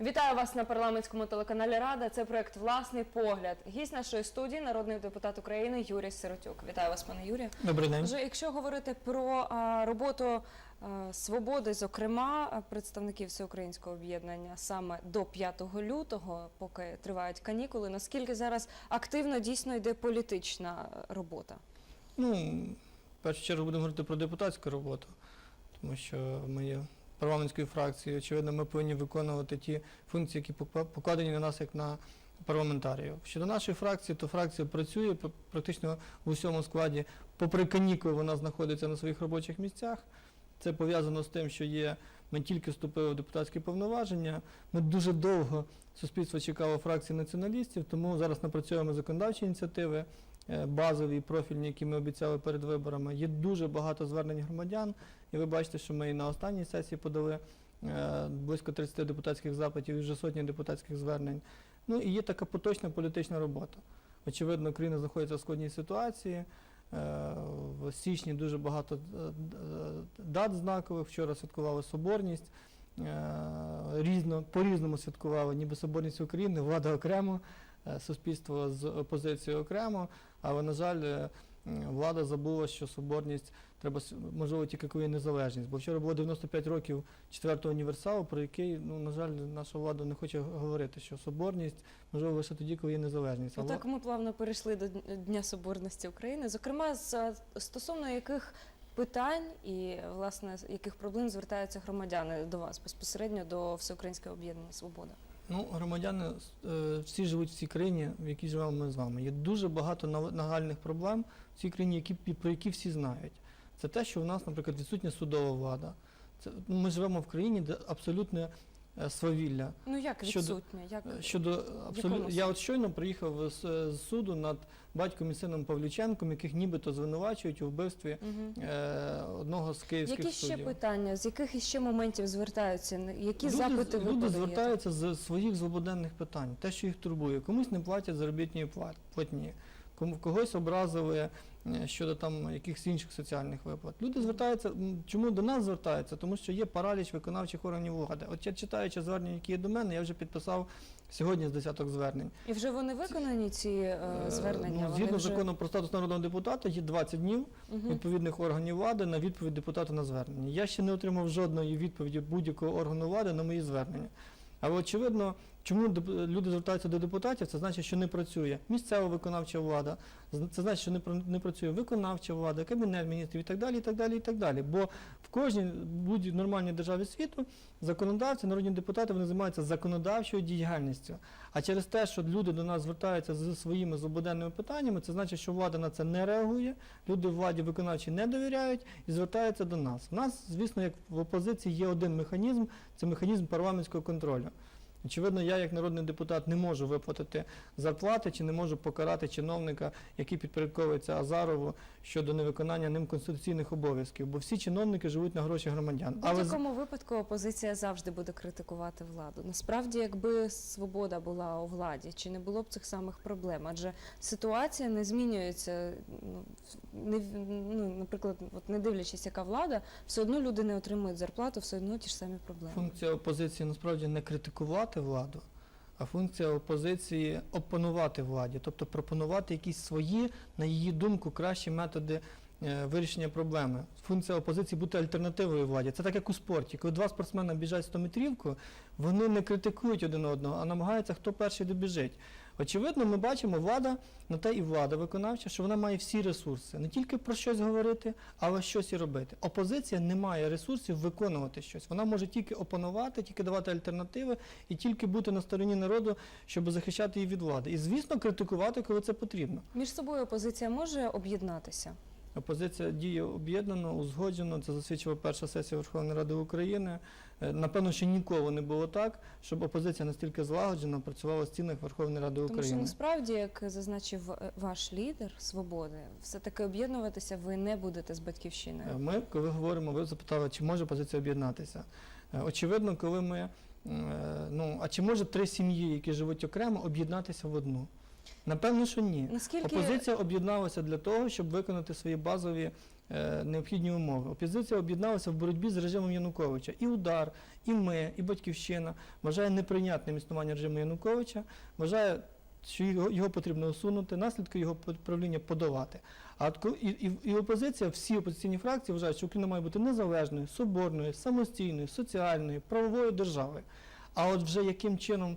Вітаю вас на парламентському телеканалі Рада. Це проект Власний погляд. Гість нашої студії, народний депутат України Юрій Сиротюк. Вітаю вас, пане Юрію. Добрий день. Вже якщо говорити про а, роботу а, свободи, зокрема представників всеукраїнського об'єднання саме до 5 лютого, поки тривають канікули, наскільки зараз активно дійсно йде політична робота? Ну, в першу чергу будемо говорити про депутатську роботу, тому що ми є парламентською фракцією. Очевидно, ми повинні виконувати ті функції, які покладені на нас як на парламентаріїв. Щодо нашої фракції, то фракція працює практично в усьому складі. Попри канікули, вона знаходиться на своїх робочих місцях. Це пов'язано з тим, що є. Ми тільки вступили в депутатські повноваження. Ми дуже довго суспільство чекало фракції націоналістів, тому зараз напрацьовуємо законодавчі ініціативи, базові і профільні, які ми обіцяли перед виборами. Є дуже багато звернень громадян, і ви бачите, що ми і на останній сесії подали е, близько 30 депутатських запитів і вже сотні депутатських звернень. Ну і є така поточна політична робота. Очевидно, Україна знаходиться в складній ситуації. Е, В січні дуже багато е, е, дат знакових. Вчора святкували соборність. Е, Різно, по-різному святкували, ніби соборність України, влада окремо, е, суспільство з опозицією окремо. Але, на жаль, е, влада забула, що соборність треба можливо тільки коли незалежність. Бо вчора було 95 років четвертого універсалу, про який, ну, на жаль, наша влада не хоче говорити, що соборність можливо лише тоді, коли є незалежність. А Отак ми плавно перейшли до Дня Соборності України. Зокрема, з стосовно яких питань і власне яких проблем звертаються громадяни до вас безпосередньо до Всеукраїнського об'єднання Свобода. Ну, громадяни е, всі живуть в цій країні, в якій живемо ми з вами. Є дуже багато нагальних проблем в цій країні, які, про які всі знають. Це те, що в нас, наприклад, відсутня судова влада. Це, ми живемо в країні, де абсолютне е, свавілля. Ну як відсутня? Як Е, Щодо абсолютно, я от щойно приїхав з, з суду над батьком і сином Павлюченком, яких нібито звинувачують у вбивстві Мгм. е, одного з київських які ще питання? З яких іще моментів звертаються? Які люди, запити ви люди подаєте? звертаються з своїх злободенних питань, те, що їх турбує. Комусь не платять заробітні платні, кому когось образили е, щодо там якихось інших соціальних виплат. Люди звертаються. Чому до нас звертаються? Тому що є параліч виконавчих органів влади. От я читаючи звернення, які є до мене, я вже підписав сьогодні з десяток звернень. І вже вони виконані ці е, Е, звернення? Ну, згідно вже... закону про статус народного депутата, є 20 днів відповідних органів влади на відповідь депутата на звернення. Я ще не отримав жодної відповіді будь-якого органу влади на мої звернення. Але очевидно, чому люди звертаються до депутатів, це значить, що не працює місцева виконавча влада, з- це значить, що не пр- не працює виконавча влада, кабінет міністрів і так далі, і так далі, і так далі. Бо в кожній будь нормальній державі світу законодавці, народні депутати вони займаються законодавчою діяльністю. А через те, що люди до нас звертаються зі своїми злободенними питаннями, це значить, що влада на це не реагує, люди владі виконавчій не довіряють і звертаються до нас. У нас, звісно, як в опозиції є один механізм це механізм парламентського контролю. Очевидно, я як народний депутат не можу виплатити зарплати чи не можу покарати чиновника, який підпорядковується Азарову щодо невиконання ним конституційних обов'язків, бо всі чиновники живуть на гроші громадян. В Але будь-якому випадку опозиція завжди буде критикувати владу. Насправді, якби свобода була у владі, чи не було б цих самих проблем? Адже ситуація не змінюється. Ну, не, ну, наприклад, от не дивлячись, яка влада, все одно люди не отримують зарплату, все одно ті ж самі проблеми. Функція опозиції насправді не критикувати владу, а функція опозиції опонувати владі, тобто пропонувати якісь свої, на її думку, кращі методи е, вирішення проблеми. Функція опозиції бути альтернативою владі. Це так як у спорті. Коли два спортсмени біжать 100 метрівку, вони не критикують один одного, а намагаються, хто перший добіжить. Очевидно, ми бачимо, влада на те і влада виконавча, що вона має всі ресурси, не тільки про щось говорити, але щось і робити. Опозиція не має ресурсів виконувати щось. Вона може тільки опанувати, тільки давати альтернативи і тільки бути на стороні народу, щоб захищати її від влади. І, звісно, критикувати, коли це потрібно. Між собою опозиція може об'єднатися. Опозиція діє об'єднано, узгоджено. Це засвідчила перша сесія Верховної Ради України. Е, Напевно, що ніколи не було так, щоб опозиція настільки злагоджено працювала в стінах Верховної Ради Тому що України. насправді, як зазначив е, ваш лідер свободи, все таки об'єднуватися ви не будете з батьківщиною. Е, Ми, коли говоримо, ви запитали, чи може позиція об'єднатися. Очевидно, коли ми, ну, а чи може три сім'ї, які живуть окремо, об'єднатися в одну? Напевно, що ні. Наскільки Опозиція об'єдналася для того, щоб виконати свої базові е, необхідні умови. Опозиція об'єдналася в боротьбі з режимом Януковича. І удар, і ми, і батьківщина вважає неприйнятним існування режиму Януковича, вважає, що його, його потрібно усунути, наслідки його правління подолати. А і, і, і опозиція, всі опозиційні фракції вважають, що Україна має бути незалежною, соборною, самостійною, соціальною, правовою державою. А от вже яким чином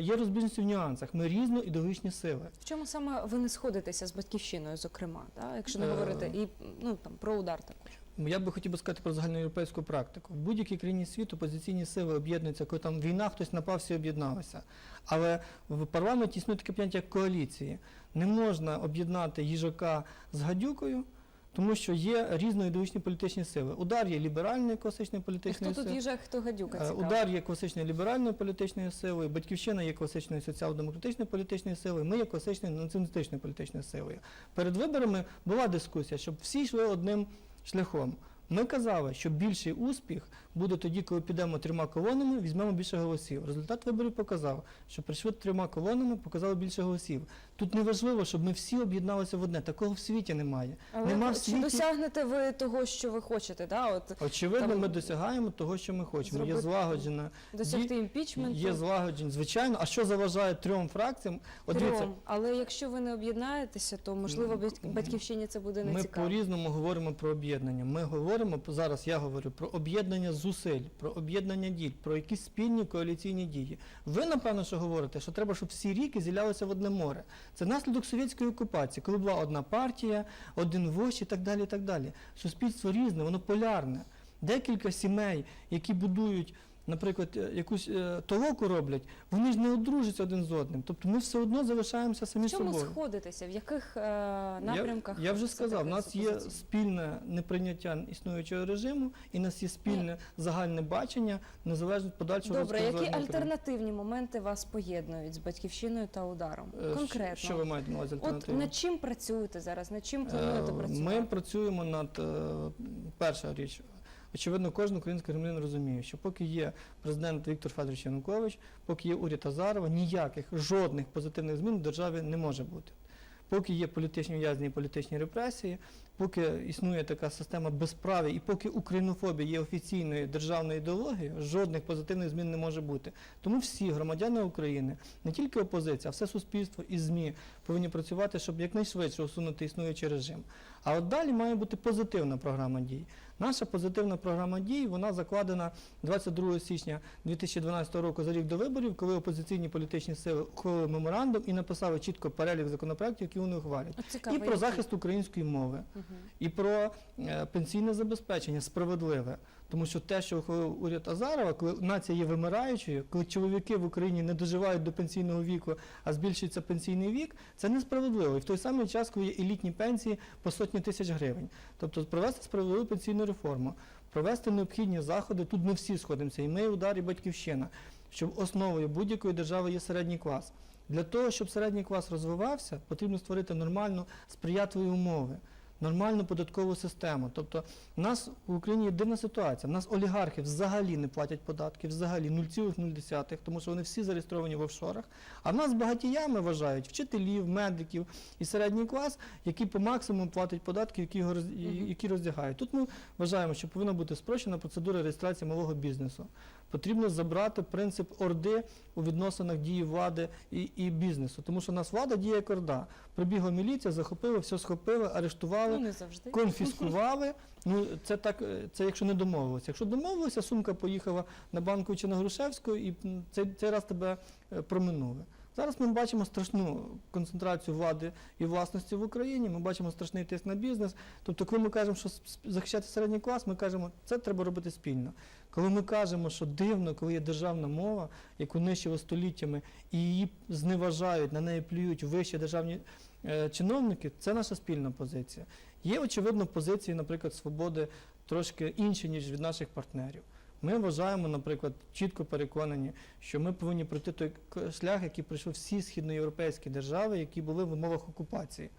є розбіжності в нюансах. Ми різноідеологічні сили. в чому саме ви не сходитеся з батьківщиною, зокрема, да? якщо не Е, говорити і ну там про удар також. Я би хотів би сказати про загальноєвропейську практику. В будь-якій країні світу опозиційні сили об'єднуються, коли там війна, хтось напав, всі об'єдналися. Але в парламенті існує таке поняття як коаліції. Не можна об'єднати їжака з гадюкою, тому що є різноідеологічні політичні сили. Удар є ліберальної класичної політичної сили. хто тут їжа, хто гадюка Е, цікаво. Удар є класичною ліберальною політичною силою, батьківщина є класичною соціал-демократичною політичною силою, ми є класичною націоналістичною політичною силою. Перед виборами була дискусія, щоб всі йшли одним шляхом. Ми казали, що більший успіх буде тоді, коли підемо трьома колонами, візьмемо більше голосів. Результат виборів показав, що прийшли трьома колонами, показали більше голосів. Тут не важливо, щоб ми всі об'єдналися в одне. Такого в світі немає. Але Нема в чи світі- досягнете ви того, що ви хочете? Да? От Очевидно, Там ми досягаємо того, що ми хочемо. Є злагоджена досягти імпічменту? Є злагоджень, звичайно. А що заважає трьом фракціям? От Трьом. дивіться, Але якщо ви не об'єднаєтеся, то можливо батьківщині це буде не ми по-різному говоримо про об'єднання. Ми говоримо зараз. Я говорю про об'єднання зусиль, про об'єднання дій, про якісь спільні коаліційні дії. Ви напевно, що говорите, що треба, щоб всі ріки зілялися в одне море. Це наслідок совєтської окупації, коли була одна партія, один вождь і так далі. І так далі. Суспільство різне, воно полярне. Декілька сімей, які будують. Наприклад, е, якусь е, толоку роблять, вони ж не одружаться один з одним. Тобто ми все одно залишаємося самі В чому собою. сходитеся? В яких е, напрямках? Я, я вже сказав, у нас є спільне неприйняття існуючого режиму, і у нас є спільне загальне бачення незалежно від подальшого Добре, які України. альтернативні моменти вас поєднують з батьківщиною та ударом? Е, Конкретно. Що ви маєте на увазі От над чим працюєте зараз? Над чим плануєте працювати? Ми працюємо над перша річ. Очевидно, кожен український громадянин розуміє, що поки є президент Віктор Федорович Янукович, поки є уряд Азарова, ніяких жодних позитивних змін в державі не може бути. Поки є політичні в'язні і політичні репресії, поки існує така система безправ'я, і поки українофобія є офіційною державною ідеологією, жодних позитивних змін не може бути. Тому всі громадяни України, не тільки опозиція, а все суспільство і ЗМІ повинні працювати, щоб якнайшвидше усунути існуючий режим. А от далі має бути позитивна програма дій. Наша позитивна програма дій вона закладена 22 січня 2012 року за рік до виборів, коли опозиційні політичні сили ухвалили меморандум і написали чітко перелік законопроєктів, які вони ухвалять. Цікаво, І про захист української мови, Мгм. І про е, пенсійне забезпечення справедливе. Тому що те, що уряд Азарова, коли нація є вимираючою, коли чоловіки в Україні не доживають до пенсійного віку, а збільшується пенсійний вік, це несправедливо. І в той самий час, коли є елітні пенсії по сотні тисяч гривень. Тобто провести справедливу пенсійну реформу, провести необхідні заходи. Тут ми всі сходимося, і ми, удар, і батьківщина, що основою будь-якої держави є середній клас. Для того, щоб середній клас розвивався, потрібно створити нормальну сприятливі умови, нормальну податкову систему. Тобто, у нас в Україні є дивна ситуація. У нас олігархи взагалі не платять податки, взагалі 0,0, тому що вони всі зареєстровані в офшорах. А в нас багатіями вважають вчителів, медиків і середній клас, які по максимуму платять податки, які, його які роздягають. Тут ми вважаємо, що повинна бути спрощена процедура реєстрації малого бізнесу. Потрібно забрати принцип орди у відносинах дії влади і, і бізнесу, тому що у нас влада діє як орда. Прибігла міліція, захопила, все схопили, арештували, Ну, конфіскували. Ну це так, це якщо не домовилися. Якщо домовилися, сумка поїхала на банку чи на Грушевську, і цей, цей раз тебе е, проминули. Зараз ми бачимо страшну концентрацію влади і власності в Україні. Ми бачимо страшний тиск на бізнес. Тобто, коли ми кажемо, що захищати середній клас, ми кажемо, це треба робити спільно. Коли ми кажемо, що дивно, коли є державна мова, яку нищили століттями, і її зневажають, на неї плюють вищі державні е, чиновники, це наша спільна позиція. Є, очевидно, позиції, наприклад, свободи трошки інші, ніж від наших партнерів. Ми вважаємо, наприклад, чітко переконані, що ми повинні пройти той шлях, який пройшли всі східноєвропейські держави, які були в умовах окупації.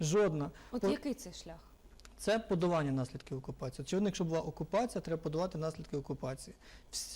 Жодна. От По- який це шлях? це подолання наслідків окупації. Очевидно, якщо була окупація, треба подолати наслідки окупації.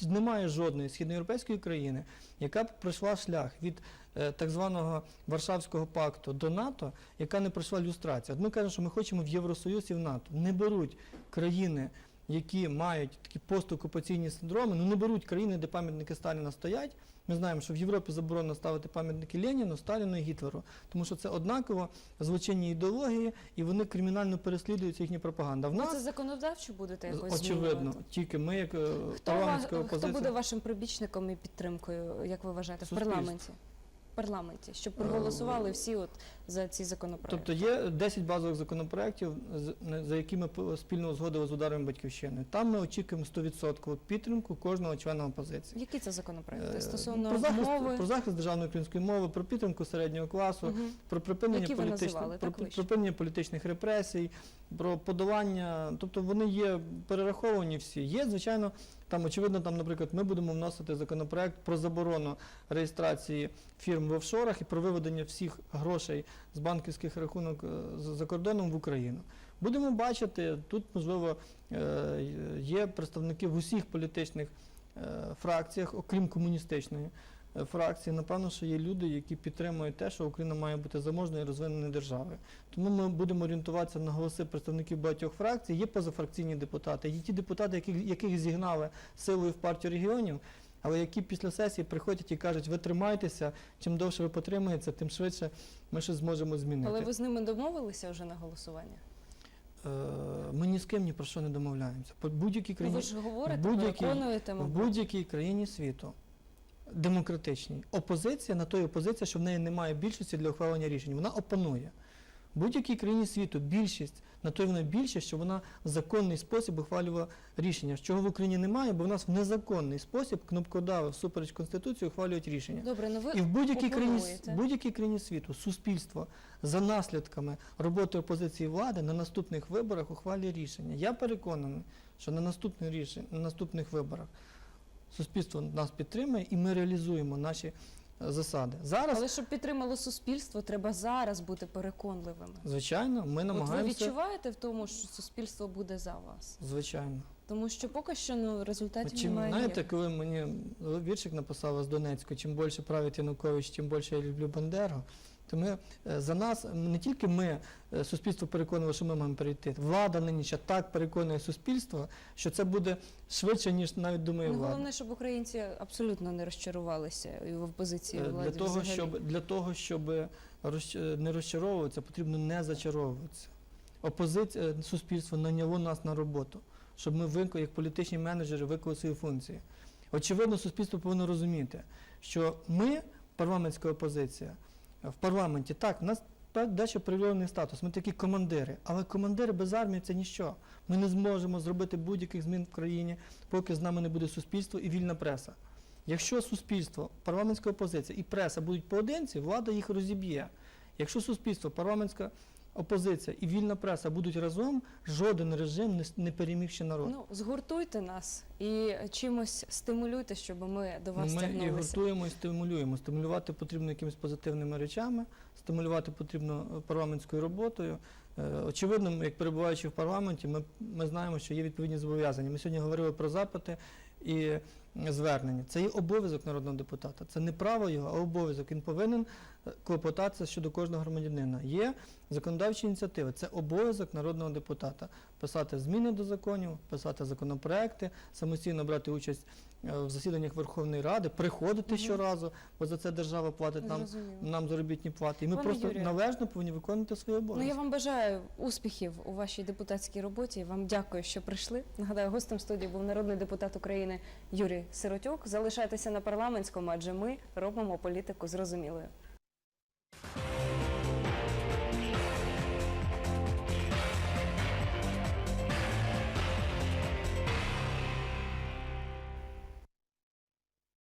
Немає жодної східноєвропейської країни, яка б пройшла шлях від е, так званого Варшавського пакту до НАТО, яка не пройшла люстрацію. От ми кажемо, що ми хочемо в Євросоюз і в НАТО. Не беруть країни, які мають такі постокупаційні синдроми, ну не беруть країни, де пам'ятники Сталіна стоять. Ми знаємо, що в Європі заборонено ставити пам'ятники Леніну, Сталіну і Гітлеру, тому що це однаково злочинні ідеології, і вони кримінально переслідуються їхня пропаганда. В нас це законодавчо будете якось очевидно, змінювати? тільки ми, як е, Хто, парламентська хто буде вашим прибічником і підтримкою, як ви вважаєте, Суспільство. В парламенті, щоб Е, проголосували всі от за ці законопроекти. Тобто є 10 базових законопроєктів, за які ми спільно узгодили з ударом батьківщини. Там ми очікуємо 100% підтримку кожного члена опозиції. Які це законопроекти? Е, Стосовно про захист, мови? про захист державної української мови, про підтримку середнього класу, Мгм. про припинення Які ви політичних називали, про, припинення політичних репресій, про подолання. Тобто вони є перераховані всі. Є, звичайно, там очевидно, там, наприклад, ми будемо вносити законопроект про заборону реєстрації фірм в офшорах і про виведення всіх грошей з банківських рахунок е, за кордоном в Україну. Будемо бачити, тут можливо е, є представники в усіх політичних е, фракціях, окрім комуністичної фракції. Напевно, що є люди, які підтримують те, що Україна має бути заможною і розвиненою державою. Тому ми будемо орієнтуватися на голоси представників багатьох фракцій. Є позафракційні депутати, є ті депутати, яких, яких зігнали силою в партію регіонів. Але які після сесії приходять і кажуть, ви тримайтеся, чим довше ви потримаєтеся, тим швидше ми щось зможемо змінити. Але ви з ними домовилися вже на голосування? Е, Ми ні з ким ні про що не домовляємося. По будь-якій Ну, країні, ви ж говорите, будь-якій- переконуєте, в будь-якій країні світу демократичній опозиція на той опозиція, що в неї немає більшості для ухвалення рішень. Вона опонує. В будь-якій країні світу більшість на той вона більшість, що вона в законний спосіб ухвалювала рішення. Чого в Україні немає, бо в нас в незаконний спосіб кнопкодави всупереч Конституції ухвалюють рішення. Добре, ну ви І в будь-якій країні, будь-якій країні світу суспільство за наслідками роботи опозиції влади на наступних виборах ухвалює рішення. Я переконаний, що на наступних рішень, на наступних виборах суспільство нас підтримує і ми реалізуємо наші е, засади. Зараз, Але щоб підтримало суспільство, треба зараз бути переконливими. звичайно, ми От ви намагаємося. відчуваєте в тому, що суспільство буде за вас? Звичайно. Тому що поки що ну, результатів Чим, немає. знаєте, коли мені віршик написала з Донецьку, чим більше править Янукович, тим більше я люблю Бандеру. То ми е, за нас не тільки ми, е, суспільство переконувало, що ми маємо перейти. Влада нинішня так переконує суспільство, що це буде швидше, ніж навіть думає Ну, влада. головне, щоб українці абсолютно не розчарувалися і в опозиції Е, владі Для того, взагалі. щоб, для того, щоб е, не розчаровуватися, потрібно не зачаровуватися. Опозиція, е, суспільство наняло нас на роботу, щоб ми виконали, як політичні менеджери, виконали свої функції. Очевидно, суспільство повинно розуміти, що ми, парламентська опозиція, е, в парламенті, так, в нас дещо привілейований статус, ми такі командири, але командири без армії це ніщо. Ми не зможемо зробити будь-яких змін в країні, поки з нами не буде суспільство і вільна преса. Якщо суспільство, парламентська опозиція і преса будуть поодинці, влада їх розіб'є. Якщо суспільство, парламентська опозиція і вільна преса будуть разом, жоден режим не, переміг ще народ. Ну, згуртуйте нас і чимось стимулюйте, щоб ми до вас ми і тягнулися. гуртуємо, і стимулюємо. Стимулювати потрібно якимись позитивними речами, стимулювати потрібно е, парламентською роботою. Е, Очевидно, як перебуваючи в парламенті, ми, ми знаємо, що є відповідні зобов'язання. Ми сьогодні говорили про запити і звернення. Це є обов'язок народного депутата. Це не право його, а обов'язок. Він повинен е, клопотатися щодо кожного громадянина. Є законодавчі ініціативи. Це обов'язок народного депутата писати зміни до законів, писати законопроекти, самостійно брати участь е, в засіданнях Верховної Ради, приходити Мгм. щоразу, бо за це держава платить нам, нам заробітні плати. І ми Пане просто Юрію. належно повинні виконувати свої Ну, я вам бажаю успіхів у вашій депутатській роботі. Вам дякую, що прийшли. Нагадаю, гостем студії був народний депутат України Юрій Сиротюк. Залишайтеся на парламентському, адже ми робимо політику зрозумілою.